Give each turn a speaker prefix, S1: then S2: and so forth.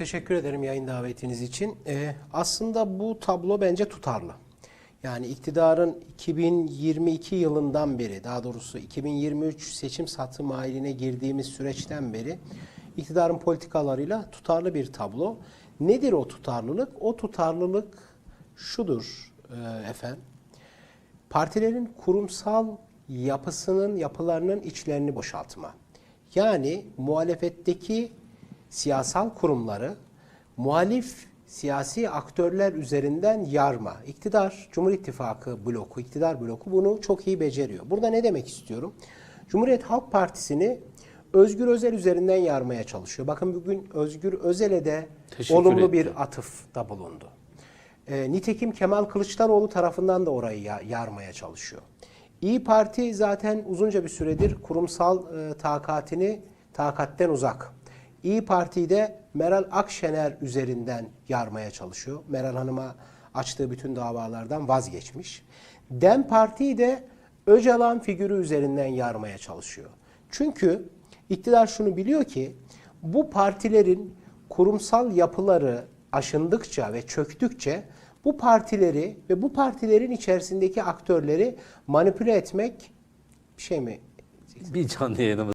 S1: teşekkür ederim yayın davetiniz için. Ee, aslında bu tablo bence tutarlı. Yani iktidarın 2022 yılından beri, daha doğrusu 2023 seçim satım haline girdiğimiz süreçten beri iktidarın politikalarıyla tutarlı bir tablo. Nedir o tutarlılık? O tutarlılık şudur e, efendim. Partilerin kurumsal yapısının, yapılarının içlerini boşaltma. Yani muhalefetteki siyasal kurumları muhalif siyasi aktörler üzerinden yarma. İktidar, Cumhur İttifakı bloku, iktidar bloku bunu çok iyi beceriyor. Burada ne demek istiyorum? Cumhuriyet Halk Partisi'ni Özgür Özel üzerinden yarmaya çalışıyor. Bakın bugün Özgür Özel'e de
S2: Teşekkür
S1: olumlu
S2: etti.
S1: bir atıfta bulundu. E, nitekim Kemal Kılıçdaroğlu tarafından da orayı ya- yarmaya çalışıyor. İyi Parti zaten uzunca bir süredir kurumsal e, takatini takatten uzak. İyi Parti'yi de Meral Akşener üzerinden yarmaya çalışıyor. Meral Hanım'a açtığı bütün davalardan vazgeçmiş. Dem Parti'yi de Öcalan figürü üzerinden yarmaya çalışıyor. Çünkü iktidar şunu biliyor ki bu partilerin kurumsal yapıları aşındıkça ve çöktükçe bu partileri ve bu partilerin içerisindeki aktörleri manipüle etmek bir şey mi?
S2: Bir canlı yayınımız